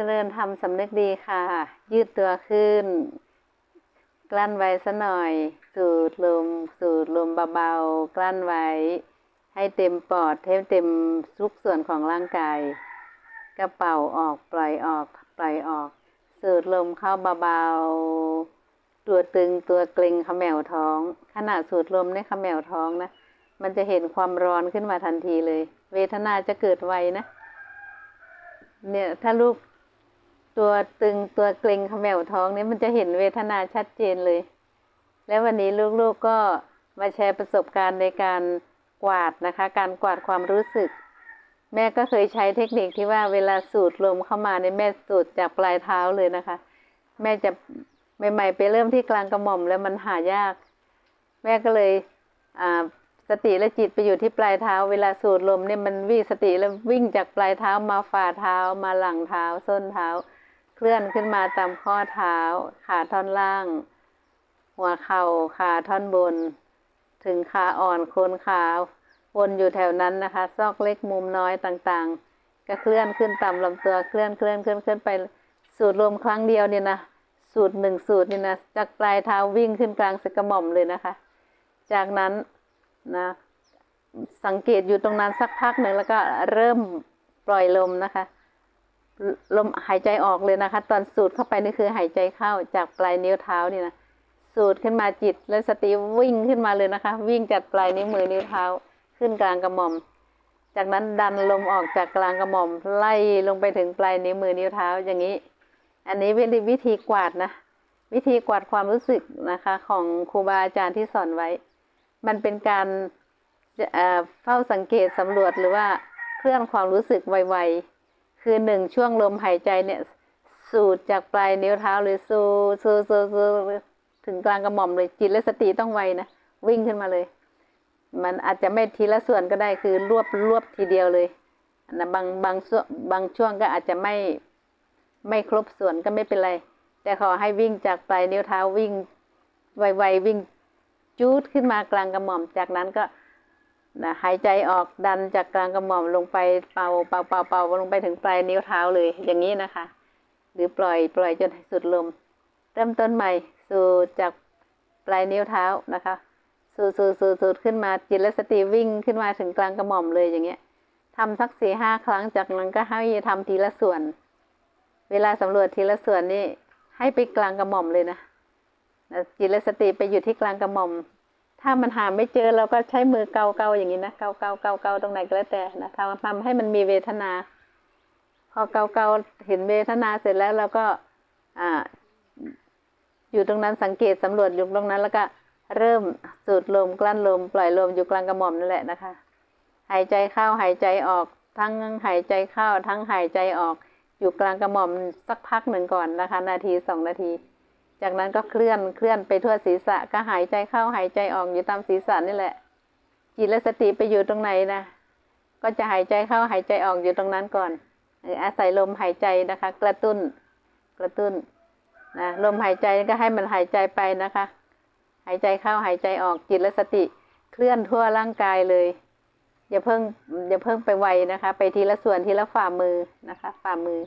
จริญทำสำนึกดีค่ะ ยืดตัวขึ้น กลั้นไว้สัหน่อย สูดลม สูดลมเบาๆ กลั้นไว้ ให้เต็มปอดให้เต็มทุกส่วนของร่างกาย กระเป๋าออกปล่อยออก ปล่อยออก สูดลมเข้าเบาๆ ตัวตึงตัวเกร็งขมแมวท้อง ขณะสูดลมในขมแมวท้องนะ มันจะเห็นความร้อนขึ้นมาทันทีเลย เวทนาจะเกิดไวนะ เนี่ยถ้าลูก ตัวตึงตัวเกร็งขมแมวท้องนี่มันจะเห็นเวทนาชัดเจนเลย แล้ววันนี้ลูกๆก็มาแชร์ประสบการณ์ในการกวาดนะคะ การกวาดความรู้สึก แม่ก็เคยใช้เทคนิคที่ว่าเวลาสูดลมเข้ามาในแม่สูดจากปลายเท้าเลยนะคะ แม่จะใหม่ ๆ ไปเริ่มที่กลางกระหม่อมแล้วมันหายาก แม่ก็เลยอ่าสติและจิตไปอยู่ที่ปลายเท้า เวลาสูดลมเนี่ยมันวิ่งสติแล้ววิ่งจากปลายเท้ามาฝ่าเท้ามาหลังเท้าส้นเท้า เคลื่อนขึ้นมาตามข้อเท้า ขาท่อนล่าง หัวเข่าขาท่อนบน ถึงขาอ่อนโคนขาวนอยู่แถวนั้นนะคะ ซอกเล็กมุมน้อยต่างๆ ก็เคลื่อนขึ้นตามลำตัวเคลื่อนเคลื่อนเคลื่อนเคลื่อนไปสูดลมครั้งเดียวเนี่ยนะสูดหนึ่งสูดเนี่ยนะจากปลายเท้าวิ่งขึ้นกลางสะกระหม่อมเลยนะคะ จากนั้นนะสังเกตอยู่ตรงนั้นสักพักหนึ่งแล้วก็เริ่มปล่อยลมนะคะ ลมหายใจออกเลยนะคะ ตอนสูดเข้าไปนี่คือหายใจเข้าจากปลายนิ้วเท้านี่นะสูดขึ้นมาจิตและสติวิ่งขึ้นมาเลยนะคะ วิ่งจากปลายนิ้วมือนิ้วเท้าขึ้นกลางกระหม่อม จากนั้นดันลมออกจากกลางกระหม่อม ไล่ลงไปถึงปลายนิ้วมือนิ้วเท้าอย่างนี้ อันนี้เป็นวิธีกวาดนะ วิธีกวาดความรู้สึกนะคะ ของครูบาอาจารย์ที่สอนไว้ มันเป็นการเฝ้าสังเกตสำรวจหรือว่าเคลื่อนความรู้สึกไวๆ คือหนึ่งช่วงลมหายใจเนี่ย สูดจากปลายนิ้วเท้าเลยสูดสูดสูดสูดถึงกลางกระหม่อมเลยจิตและสติต้องไวนะวิ่งขึ้นมาเลย มันอาจจะไม่ทีละส่วนก็ได้คือรวบรวบทีเดียวเลยนะบางบางส่วนบางช่วงก็อาจจะไม่ไม่ครบส่วนก็ไม่เป็นไร แต่ขอให้วิ่งจากปลายนิ้วเท้าวิ่งไวๆวิ่งจูดขึ้นมากลางกระหม่อมจากนั้นก็ นะหายใจออกดันจากกลางกระหม่อมลงไปเป่าเป่าเป่าเป่าลงไปถึงปลายนิ้วเท้าเลยอย่างนี้นะคะ หรือปล่อยปล่อยจนสุดลม เริ่มต้นใหม่สู่จากปลายนิ้วเท้านะคะสู่สู่สู่สู่ขึ้นมาจิตและสติวิ่งขึ้นมาถึงกลางกระหม่อมเลยอย่างเงี้ยทำสักสี่ห้าครั้งจากนั้นก็ให้ทำทีละส่วน เวลาสำรวจทีละส่วนนี่ให้ไปกลางกระหม่อมเลยนะจิตและสติไปอยู่ที่กลางกระหม่อม ถ้ามันหาไม่เจอเราก็ใช้มือเกาเกาอย่างนี้นะเกาเกาเกาเกาตรงไหนก็แล้วแต่นะทำทำให้มันมีเวทนา พอเกาเกาเห็นเวทนาเสร็จแล้วเราก็อ่าอยู่ตรงนั้นสังเกตสำรวจอยู่ตรงนั้น แล้วก็เริ่มสูดลมกลั้นลม ปล่อยลมอยู่กลางกระหม่อมนั่นแหละนะคะ หายใจเข้าหายใจออก ทั้งหายใจเข้า ทั้งหายใจออก อยู่กลางกระหม่อมสักพักหนึ่งก่อนนะคะ นาทีสองนาที จากนั้นก็เคลื่อนเคลื่อนไปทั่วศีรษะก็หายใจเข้าหายใจออกอยู่ตามศีรษะนี่แหละ จิตและสติไปอยู่ตรงไหนนะก็จะหายใจเข้าหายใจออกอยู่ตรงนั้นก่อนอาศัยลมหายใจนะคะ กระตุ้นกระตุ้นนะลมหายใจก็ให้มันหายใจไปนะคะ หายใจเข้าหายใจออกจิตและสติเคลื่อนทั่วร่างกายเลย อย่าเพิ่งอย่าเพิ่งไปไวนะคะ ไปทีละส่วนทีละฝ่ามือนะคะ ฝ่ามือ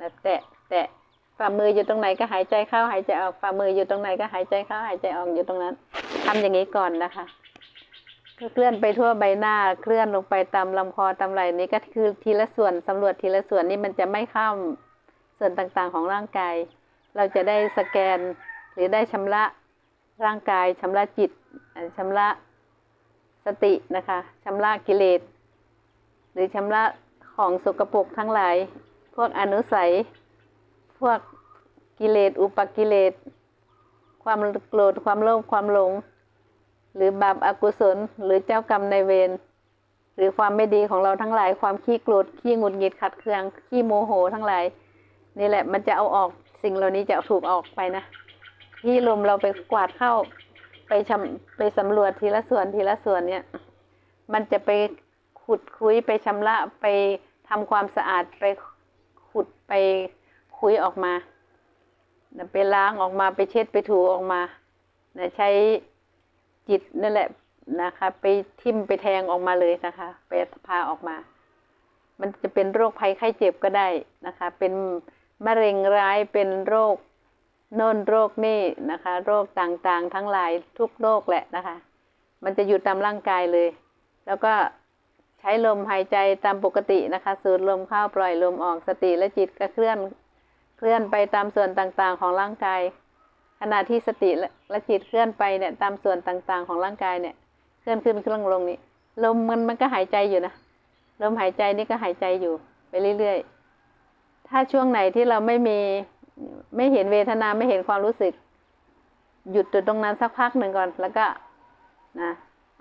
นะแตะแตะ ฝ่ามืออยู่ตรงไหนก็หายใจเข้าหายใจออกฝ่ามืออยู่ตรงไหนก็หายใจเข้าหายใจออกอยู่ตรงนั้นทำอย่างนี้ก่อนนะคะเคลื่อนไปทั่วใบหน้าเคลื่อนลงไปตามลำคอตามไหล่นี้ก็คือทีละส่วนสำรวจทีละส่วนนี่มันจะไม่ข้ามส่วนต่างๆของร่างกาย เราจะได้สแกนหรือได้ชำระร่างกายชำระจิตชำระสตินะคะชำระกิเลส หรือชำระของสกปรกทั้งหลาย พวกอนุสัย พวก กิเลสอุปกิเลส ความโกรธความโลภความหลง หรือบาปอากุศล หรือเจ้ากรรมในเวรหรือความไม่ดีของเราทั้งหลาย ความขี้โกรธขี้หงุดหงิดขัดเคืองขี้โมโหทั้งหลาย นี่แหละมันจะเอาออกสิ่งเหล่านี้จะถูกออกไปนะที่ลมเราไปกวาดเข้าไปชำไปสำรวจทีละส่วนทีละส่วนเนี่ย มันจะไปขุดคุยไปชำระไปทำความสะอาดไปขุดไปคุยออกมา ไปล้างออกมาไปเช็ดไปถูออกมาใช้จิตนั่นแหละนะคะ ไปทิ่มไปแทงออกมาเลยนะคะ ไปพาออกมา มันจะเป็นโรคภัยไข้เจ็บก็ได้นะคะ เป็นมะเร็งร้ายเป็นโรคโน่นโรคนี่นะคะ โรคต่างๆ ทั้งหลายทุกโรคแหละนะคะ มันจะอยู่ตามร่างกายเลย แล้วก็ใช้ลมหายใจตามปกตินะคะ สูดลมเข้าปล่อยลมออกสติและจิตก็เคลื่อน ลื่อนไปตามส่วนต่างๆของร่างกาย ขณะที่สติและจิตเคลื่อนไปเนี่ยตามส่วนต่างๆของร่างกายเนี่ย เคลื่อนขึ้นเคลื่อนลงนี่ลมมันมันก็หายใจอยู่นะลมหายใจนี่ก็หายใจอยู่ไปเรื่อยๆ ถ้าช่วงไหนที่เราไม่มีไม่เห็นเวทนาไม่เห็นความรู้สึก หยุดจุดตรงนั้นสักพักหนึ่งก่อน แล้วก็นะ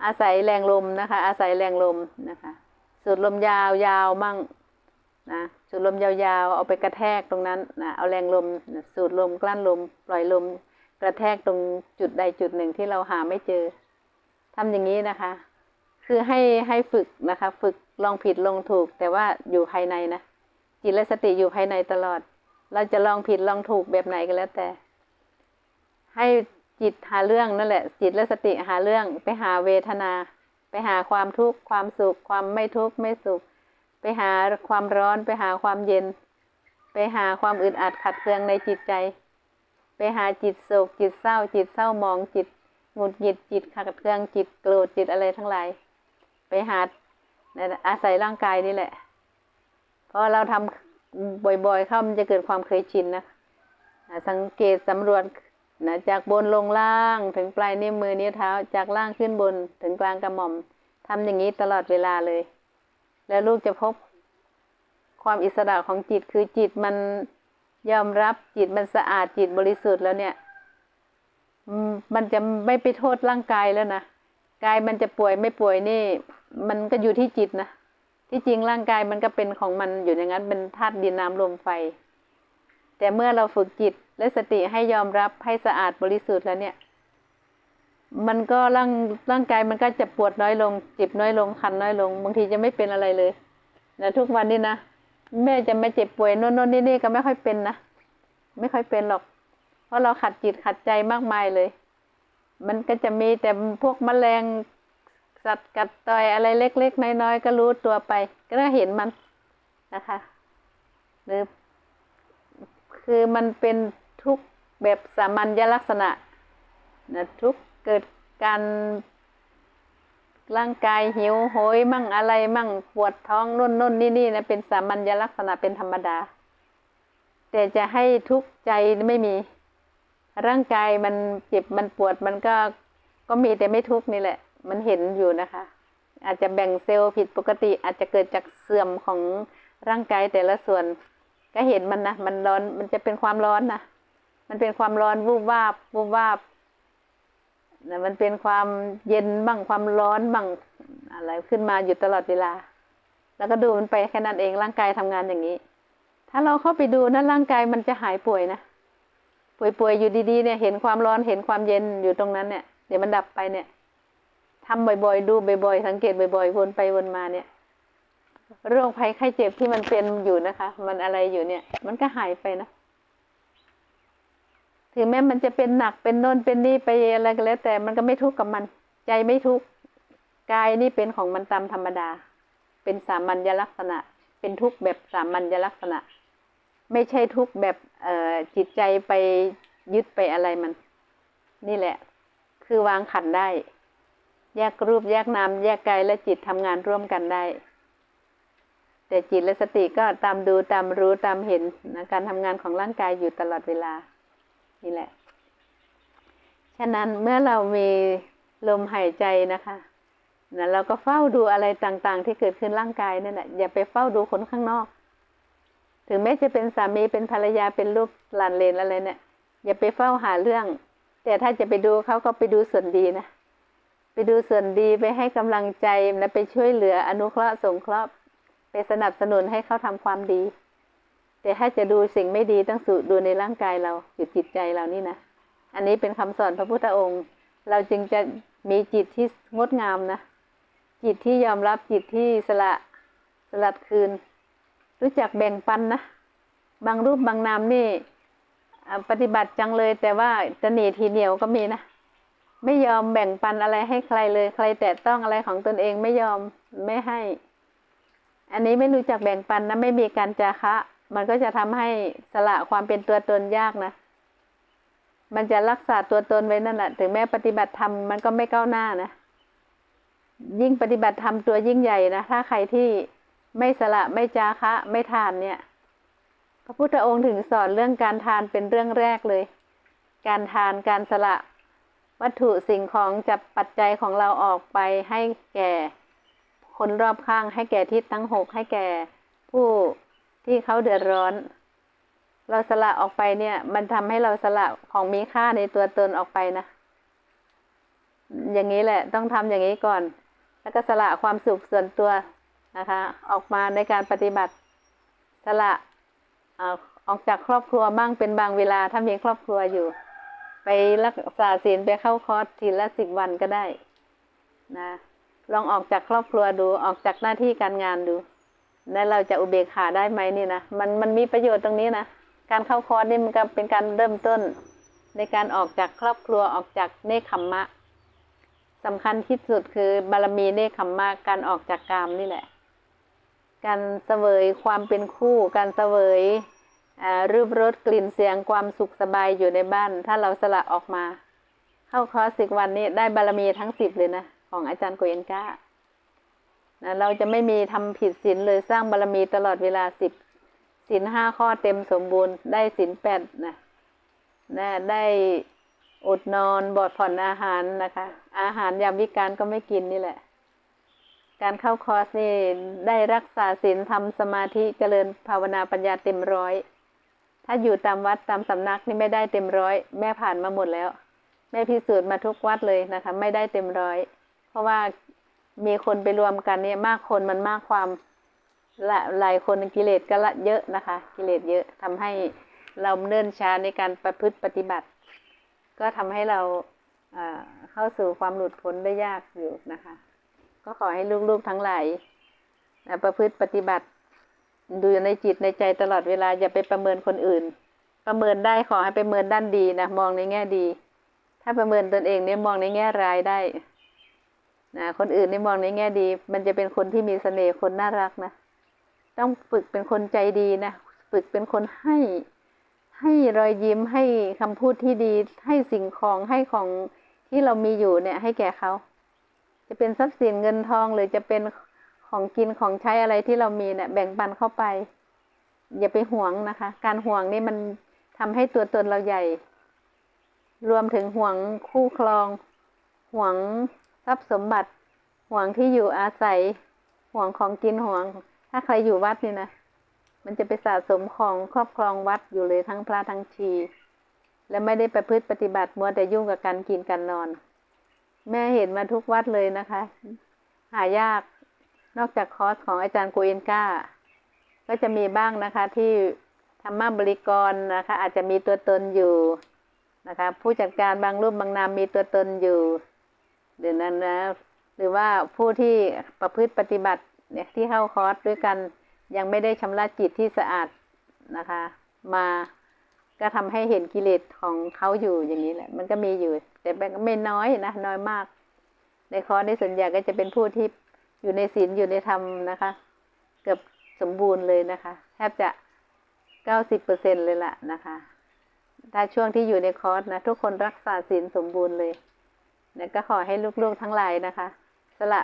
อาศัยแรงลมนะคะ อาศัยแรงลมนะคะ สูดลมยาวยาวมั่ง นะสูดลมยาวๆ เอาไปกระแทกตรงนั้นนะเอาแรงลมนะสูดลมกลั้นลม ปล่อยลม กระแทกตรงจุดใดจุดหนึ่งที่เราหาไม่เจอทำอย่างนี้นะคะ คือให้ให้ฝึกนะคะ ฝึกลองผิดลองถูก แต่ว่าอยู่ภายในนะจิตและสติอยู่ภายในตลอด เราจะลองผิดลองถูกแบบไหนก็แล้วแต่ ให้จิตหาเรื่องนั่นแหละ จิตและสติหาเรื่องไปหาเวทนา ไปหาความทุกข์ความสุข ความไม่ทุกข์ไม่สุข ไปหาความร้อนไปหาความเย็น ไปหาความอึดอัดขัดเคืองในจิตใจ ไปหาจิตโศกจิตเศร้า จิตเศร้ามองจิตหงุดหงิดจิตขัดเคืองจิตโกรธจิตอะไรทั้งหลาย ไปหาอาศัยร่างกายนี่แหละพอเราทำบ่อยๆเข้ามันจะเกิดความเคยชินนะสังเกตสำรวจนะจากบนลงล่างถึงปลายนิ้วมือนิ้วเท้าจากล่างขึ้นบนถึงกลางกระหม่อมทำอย่างนี้ตลอดเวลาเลย แล้วลูกจะพบความอิสระของจิตคือจิตมันยอมรับจิตมันสะอาดจิตบริสุทธิ์แล้วเนี่ยมันจะไม่ไปโทษร่างกายแล้วนะกายมันจะป่วยไม่ป่วยนี่ มันก็อยู่ที่จิตนะที่จริงร่างกายมันก็เป็นของมันอยู่อย่างนั้นเป็นธาตุดินน้ำลมไฟ แต่เมื่อเราฝึกจิตและสติให้ยอมรับให้สะอาดบริสุทธิ์แล้วเนี่ย มันก็ร่างร่างกายมันก็จะปวดน้อยลงเจ็บน้อยลงคันน้อยลง บางทีจะไม่เป็นอะไรเลยนะทุกวันนี้นะแม่จะไม่เจ็บป่วยโน่นโน่นนี่นี่ก็ไม่ค่อยเป็นนะไม่ค่อยเป็นหรอก เพราะเราขัดจิตขัดใจมากมายเลย มันก็จะมีแต่พวกแมลงสัตว์กัดต่อยอะไรเล็ก ๆ น้อยๆก็รู้ตัวไป ก็เห็นมันนะคะหรือคือมันเป็นทุกแบบสามัญลักษณะนะทุก เกิดการร่างกายหิวโหยมั่งอะไรมั่งปวดท้องนุ่นนุ่นนี่นี่นะเป็นสามัญลักษณะเป็นธรรมดา แต่จะให้ทุกข์ใจไม่มี ร่างกายมันเจ็บมันปวดมันก็ก็มีแต่ไม่ทุกข์นี่แหละ มันเห็นอยู่นะคะ อาจจะแบ่งเซลล์ผิดปกติ อาจจะเกิดจากเสื่อมของร่างกายแต่ละส่วน ก็เห็นมันนะมันร้อนมันจะเป็นความร้อนนะมันเป็นความร้อนวูบวาบวูบวาบ มันเป็นความเย็นบ้างความร้อนบ้างอะไรขึ้นมาอยู่ตลอดเวลา แล้วก็ดูมันไปแค่นั้นเองร่างกายทำงานอย่างนี้ ถ้าเราเข้าไปดูนะร่างกายมันจะหายป่วยนะป่วยๆอยู่ดีๆเนี่ยเห็นความร้อนเห็นความเย็นอยู่ตรงนั้นเนี่ยเดี๋ยวมันดับไปเนี่ยทำบ่อยๆ ดูบ่อยๆสังเกตบ่อยๆวนไปวนมาเนี่ยโรคภัยไข้เจ็บที่มันเป็นอยู่นะคะ มันอะไรอยู่เนี่ย มันก็หายไปนะ ถึงแม้มันจะเป็นหนักเป็นโน่นเป็นนี่ไปอะไรก็แล้ว แต่มันก็ไม่ทุกข์กับมัน ใจไม่ทุกข์กายนี่เป็นของมันตามธรรมดา เป็นสามัญลักษณะ เป็นทุกข์แบบสามัญลักษณะ ไม่ใช่ทุกข์แบบเอ่อจิตใจไปยึดไปอะไรมัน นี่แหละ คือวางขันได้ แยกรูปแยกนามแยกกายและจิตทำงานร่วมกันได้แต่จิตและสติก็ตามดูตามรู้ตามเห็นนะการทำงานของร่างกายอยู่ตลอดเวลา นี่แหละ ฉะนั้นเมื่อเรามีลมหายใจนะคะนะเราก็เฝ้าดูอะไรต่างๆ ที่เกิดขึ้นร่างกายนั่นแหละอย่าไปเฝ้าดูคนข้างนอก ถึงแม้จะเป็นสามีเป็นภรรยาเป็นลูกหลานเลนอะไรเนี่ยอย่าไปเฝ้าหาเรื่อง แต่ถ้าจะไปดูเขาก็ไปดูส่วนดีนะไปดูส่วนดีไปให้กำลังใจและไปช่วยเหลืออนุเคราะห์สงเคราะห์ไปสนับสนุนให้เขาทำความดี แต่ถ้าจะดูสิ่งไม่ดีต้องสูดูในร่างกายเราจุดจิตใจเรานี่นะ อันนี้เป็นคำสอนพระพุทธองค์ เราจึงจะมีจิตที่งดงามนะ จิตที่ยอมรับจิตที่สละสลัดคืน รู้จักแบ่งปันนะ บางรูปบางนามนี่ปฏิบัติจังเลย แต่ว่าจะหนีทีเหนียวก็มีนะ ไม่ยอมแบ่งปันอะไรให้ใครเลย ใครแตะต้องอะไรของตนเองไม่ยอมไม่ให้ อันนี้ไม่รู้จักแบ่งปันนะไม่มีการจาคะ มันก็จะทำให้สละความเป็นตัวตนยากนะ มันจะรักษาตัวตนไว้นั่นแหละถึงแม้ปฏิบัติธรรมมันก็ไม่ก้าวหน้านะ ยิ่งปฏิบัติธรรมตัวยิ่งใหญ่นะ ถ้าใครที่ไม่สละไม่จาคะ ไม่ทานเนี่ย พระพุทธองค์ถึงสอนเรื่องการทานเป็นเรื่องแรกเลย การทานการสละวัตถุสิ่งของจับปัจจัยของเราออกไปให้แก่ คนรอบข้างให้แก่ทิศทั้งหกให้แก่ผู้ ที่เขาเดือดร้อน เราสละออกไปเนี่ย มันทำให้เราสละของมีค่าในตัวตนออกไปนะ อย่างนี้แหละ ต้องทำอย่างนี้ก่อน แล้วก็สละความสุขส่วนตัวนะคะ ออกมาในการปฏิบัติสละออกจากครอบครัวบ้างเป็นบางเวลาถ้ามีครอบครัวอยู่ ไปรักษาศีลไปเข้าคอร์สทีละสิบวันก็ได้นะลองออกจากครอบครัวดูออกจากหน้าที่การงานดู แล้วเราจะอุเบกขาได้ไหมนี่นะมันมันมีประโยชน์ตรงนี้นะการเข้าคอร์สนี่มันก็เป็นการเริ่มต้น ในการออกจากครอบครัวออกจากเนคขมมะสำคัญที่สุดคือบารมีเนคขมมะการออกจากกามนี่แหละ การเสวยความเป็นคู่ การเสวยรูปรสกลิ่นเสียงความสุขสบายอยู่ในบ้าน ถ้าเราสละออกมา เข้าคอร์สสิกวันนี้ได้บารมีทั้งสิบเลยนะ ของอาจารย์โกเอนก้า นะเราจะไม่มีทำผิดศีลเลยสร้างบารรมีตลอดเวลาสิบศีลห้าข้อเต็มสมบูรณ์ได้ศีลแปดนะนะได้อดนอนบอดผ่อนอาหารนะคะ อาหารยามวิการก็ไม่กินนี่แหละ การเข้าคอร์สนี่ได้รักษาศีลทำสมาธิเจริญภาวนาปัญญาเต็มร้อย ถ้าอยู่ตามวัดตามสำนักนี่ไม่ได้เต็มร้อย แม่ผ่านมาหมดแล้ว แม่พิสูจน์มาทุกวัดเลยนะคะ ไม่ได้เต็มร้อย เพราะว่า มีคนไปรวมกันเนี่ยมากคนมันมากความละหลายคนกิเลสก็ละเยอะนะคะ กิเลสเยอะทำให้เราเนิ่นช้าในการประพฤติปฏิบัติ ก็ทำให้เราเข้าสู่ความหลุดพ้นได้ยากอยู่นะคะ ก็ขอให้ลูกๆทั้งหลายประพฤติปฏิบัติ ดูในจิตในใจตลอดเวลาอย่าไปประเมินคนอื่น ประเมินได้ขอให้ไปประเมินด้านดีนะมองในแง่ดี ถ้าประเมินตนเองเนี่ยมองในแง่ร้ายได้ นะคนอื่นนี่มองในแง่ดี มันจะเป็นคนที่มีเสน่ห์คนน่ารักนะ ต้องฝึกเป็นคนใจดีนะฝึกเป็นคนให้ให้รอยยิ้มให้คำพูดที่ดี ให้สิ่งของให้ของที่เรามีอยู่เนี่ย ให้แก่เขา จะเป็นทรัพย์สินเงินทองหรือจะเป็นของกินของใช้อะไรที่เรามีเนี่ยแบ่งปันเข้าไป อย่าไปห่วงนะคะ การห่วงนี่มันทำให้ตัวตนเราใหญ่ รวมถึงห่วงคู่ครองห่วง ทรัพย์สมบัติห่วงที่อยู่อาศัยห่วงของกินห่วง ถ้าใครอยู่วัดนี่นะมันจะไปสะสมของครอบครองวัดอยู่เลยทั้งพระทั้งชี และไม่ได้ประพฤติปฏิบัติมัวแต่ยุ่งกับการกินการนอน แม่เห็นมาทุกวัดเลยนะคะ หายากนอกจากคอร์สของอาจารย์โกเอนก้า ก็จะมีบ้างนะคะที่ธรรมบริกรนะคะ อาจจะมีตัวตนอยู่นะคะ ผู้จัดการบางรูปบางนามมีตัวตนอยู่ เดี๋ยวนั้นนะหรือว่าผู้ที่ประพฤติปฏิบัติเนี่ยที่เข้าคอร์สด้วยกันยังไม่ได้ชำระจิตที่สะอาดนะคะ มาก็ทำให้เห็นกิเลสของเขาอยู่อย่างนี้แหละ มันก็มีอยู่ แต่ไม่น้อยนะน้อยมาก ในคอร์สในส่วนใหญ่ก็จะเป็นผู้ที่อยู่ในศีลอยู่ในธรรมนะคะ เกือบสมบูรณ์เลยนะคะแทบจะเก้าสิบเปอร์เซ็นเลยล่ะนะคะ ถ้าช่วงที่อยู่ในคอร์สนะ ทุกคนรักษาศีลสมบูรณ์เลย เนี่ยก็ขอให้ลูกๆทั้งหลายนะคะ สละ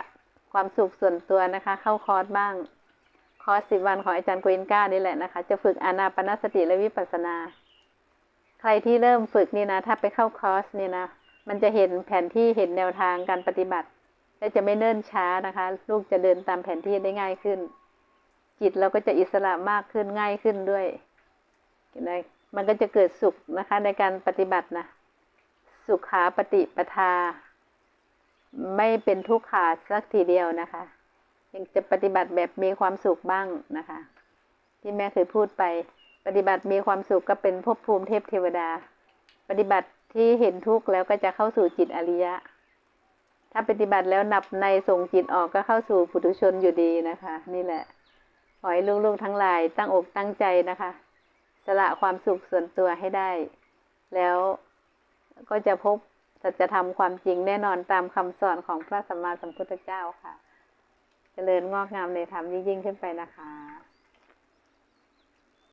ความสุขส่วนตัวนะคะ เข้าคอร์สบ้าง คอร์สสิบวันของอาจารย์กวินก้านี่แหละนะคะ จะฝึกอานาปนสติและวิปัสสนา ใครที่เริ่มฝึกนี่นะ ถ้าไปเข้าคอร์สนี่นะ มันจะเห็นแผนที่เห็นแนวทางการปฏิบัติ และจะไม่เนิ่นช้านะคะ ลูกจะเดินตามแผนที่ได้ง่ายขึ้น จิตเราก็จะอิสระมากขึ้นง่ายขึ้นด้วยมันก็จะเกิดสุขนะคะในการปฏิบัตินะ สุขาปฏิปทา ไม่เป็นทุกขาสักทีเดียวนะคะ ยังจะปฏิบัติแบบมีความสุขบ้างนะคะ ที่แม่เคยพูดไป ปฏิบัติมีความสุขก็เป็นภพภูมิเทพเทวดา ปฏิบัติที่เห็นทุกข์แล้วก็จะเข้าสู่จิตอริยะ ถ้าปฏิบัติแล้วนับในส่งจิตออกก็เข้าสู่ปุถุชนอยู่ดีนะคะ นี่แหละขอให้ลูกๆทั้งหลายตั้งอกตั้งใจนะคะ สละความสุขส่วนตัวให้ได้ แล้ว ก็จะพบสัจธรรมความจริงแน่นอนตามคำสอนของพระสัมมาสัมพุทธเจ้าค่ะจเจริญงอกงามในธรรมยิ่งขึ้นไปนะคะ